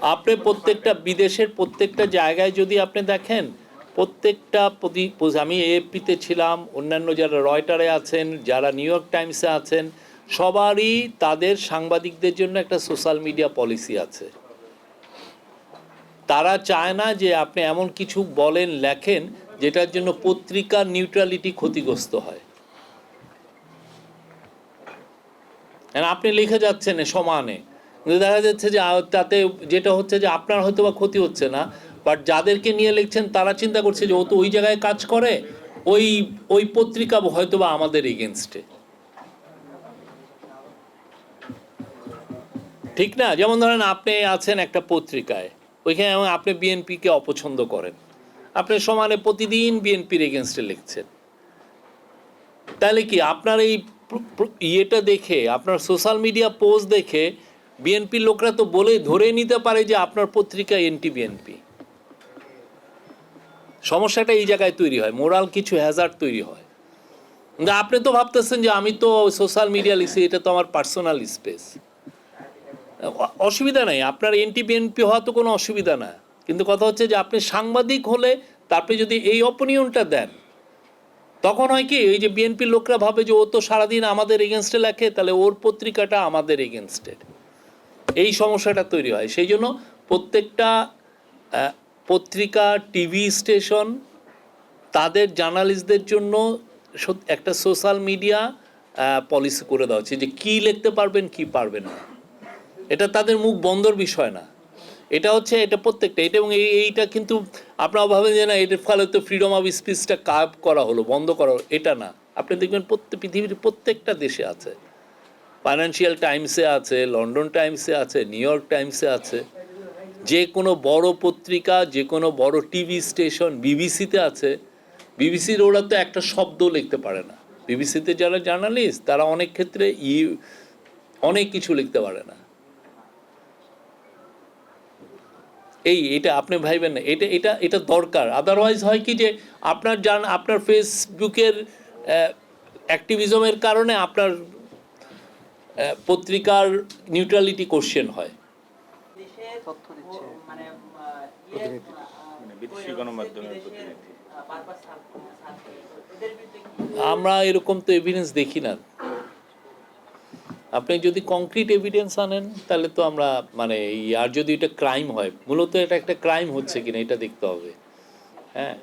আপনি প্রত্যেকটা বিদেশের প্রত্যেকটা জায়গায় যদি আপনি দেখেন, প্রত্যেকটা আমি এএফপিতে ছিলাম, অন্যান্য যারা রয়টারে আছেন, যারা নিউ ইয়র্ক টাইমসে আছেন, সবারই তাদের সাংবাদিকদের জন্য একটা সোশ্যাল মিডিয়া পলিসি আছে। তারা চায় না যে আপনি এমন কিছু বলেন, লেখেন, যেটার জন্য পত্রিকার নিউট্রালিটি ক্ষতিগ্রস্ত হয়। আপনি লিখে যাচ্ছেন সমানে। দেখা যাচ্ছে যে তাতে যেটা হচ্ছে যে, আপনার হয়তো বা ক্ষতি হচ্ছে না বাট যাদেরকে নিয়ে লিখছেন, তারা চিন্তা করছে যে, ও তো ওই জায়গায় কাজ করে, ওই ওই পত্রিকা হয়তো বা আমাদের এগেনস্টে ঠিক না? যেমন ধরেন আপনি আছেন একটা পত্রিকায়, ওইখানে আপনি বিএনপিকে অপছন্দ করেন। আপনি সমানে প্রতিদিন বিএনপির এগেনস্টে লিখছেন। তাহলে কি আপনার এই ইয়েটা দেখে, আপনার সোশ্যাল মিডিয়া পোস্ট দেখে বিএনপির লোকরা তো বলে ধরে নিতে পারে যে আপনার পত্রিকা এনটি বিএনপি সমস্যাটা এই জায়গায় তৈরি হয়, মোরাল কিছু হ্যাজার্ড তৈরি হয়। কিন্তু আপনি তো ভাবতেছেন যে আমি তো সোশ্যাল মিডিয়া লিখছি, এটা তো আমার পার্সোনাল স্পেস অসুবিধা নাই, আপনার এনটি বিএনপি হওয়া তো কোনো অসুবিধা না। কিন্তু কথা হচ্ছে যে আপনি সাংবাদিক হলে তারপরে যদি এই অপিনিয়নটা দেন, তখন হয় কি, এই যে বিএনপির লোকরা ভাবে যে ও তো সারাদিন আমাদের এগেনস্টে লেখে, তাহলে ওর পত্রিকাটা আমাদের এগেনস্টেড এই সমস্যাটা তৈরি হয়। সেই জন্য প্রত্যেকটা পত্রিকা, টিভি স্টেশন তাদের জার্নালিস্টদের জন্য একটা সোশ্যাল মিডিয়া পলিসি করে দেওয়া হচ্ছে যে কী লিখতে পারবেন, কি পারবেন না। এটা তাদের মুখ বন্ধর বিষয় না। এটা হচ্ছে, এটা প্রত্যেকটা, এটা এবং এই- এইটা কিন্তু আপনারা ভাবেন যে না এটার ফলে তো ফ্রিডম অফ স্পিচটা কাপ করা হলো, বন্ধ করা হলো, এটা না। আপনি দেখবেন প্রত্যেক, পৃথিবীর প্রত্যেকটা দেশে আছে। ফাইন্যান্সিয়াল টাইমসে আছে লন্ডন টাইমসে আছে নিউ ইয়র্ক টাইমসে আছে। যে কোনো বড় পত্রিকা, যে কোনো বড় টিভি স্টেশন বিবিসিতে আছে। বিবিসির ওরা তো একটা শব্দ লিখতে পারে না। বিবিসিতে যারা জার্নালিস্ট তারা অনেক ক্ষেত্রে ই, অনেক কিছু লিখতে পারে না। এই, এটা আপনি ভাইবেন না। এটা এটা এটা দরকার। আদারওয়াইজ হয় কি যে, আপনার জান, আপনার ফেসবুকের অ্যাক্টিভিজমের কারণে আপনার পত্রিকার নিউট্রালিটি কোশ্চেন হয়। মানে ইয়ে, মানে আমরা এরকম তো এভিডেন্স দেখি না। আপনি যদি কংক্রিট এভিডেন্স আনেন তাহলে তো আমরা মানে আর যদি এটা ক্রাইম হয় মূলত এটা একটা ক্রাইম হচ্ছে কিনা এটা দেখতে হবে। হ্যাঁ?